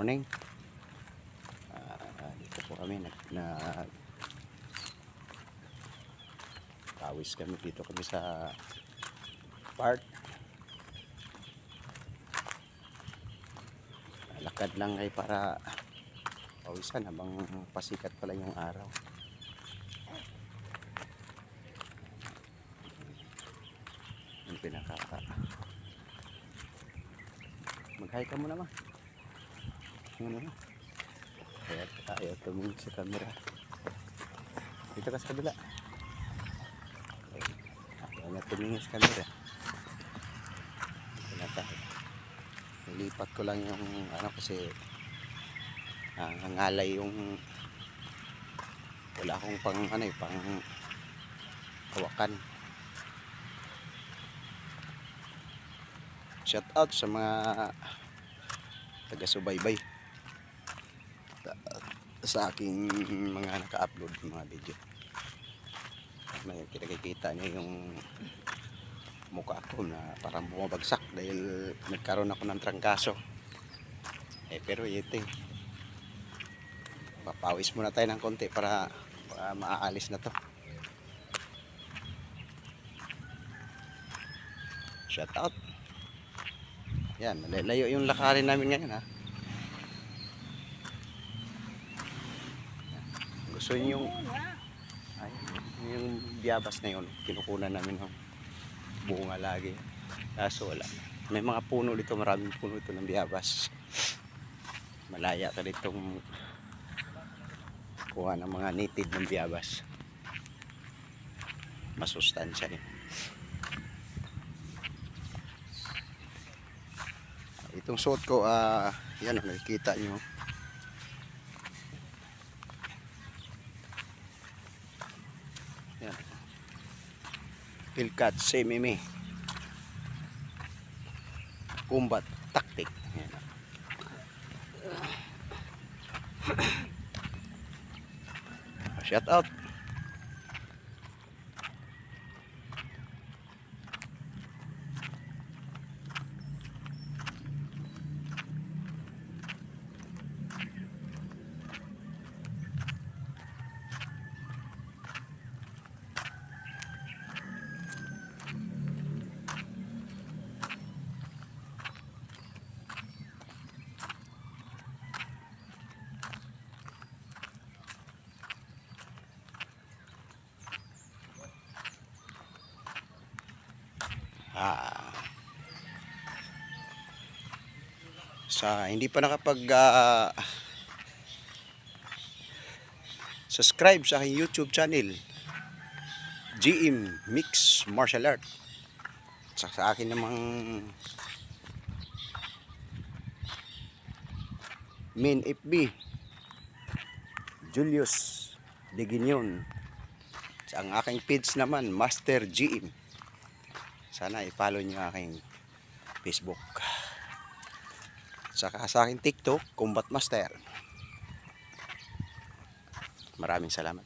morning. Ah, dito po kami nag na pawis kami dito kami sa park. Lakad lang ay para pawisan habang pasikat pala yung araw. Yung pinaka Mag-hi ka muna ma. Ano na? Kaya tayo tumingin sa camera. Dito ka sa kabila. Ayaw na tumingin sa camera. Na tayo. Nilipat ko lang yung ano kasi ang hangalay yung wala akong pang ano eh, pang hawakan. Shout out sa mga taga-subaybay Ta- sa aking mga naka-upload ng mga video. May kinakikita niyo yung mukha ko na parang bumabagsak dahil nagkaroon ako ng trangkaso. Eh pero ito. Papawis muna tayo ng konti para, para maaalis na to. Shout out. Yan, malalayo yung lakarin namin ngayon ha. Gusto niyo yung ay, yung biyabas na yun, kinukunan namin ng bunga lagi. Kaso wala. May mga puno dito, maraming puno dito ng biyabas. Malaya ka ditong kuha ng mga native ng biyabas. Masustansya yun. Itong suot ko, ah, yan, nakikita nyo. Yan. Pilkat, CMMA. Combat Tactic. Yan. Shout out. Ah. Sa hindi pa nakapag ah, subscribe sa aking YouTube channel GM Mix Martial Art. Sa, sa akin namang main FB Julius Deginyon sa aking page naman Master GM sana i-follow nyo aking Facebook. Saka sa aking TikTok, Combat Master. Maraming salamat.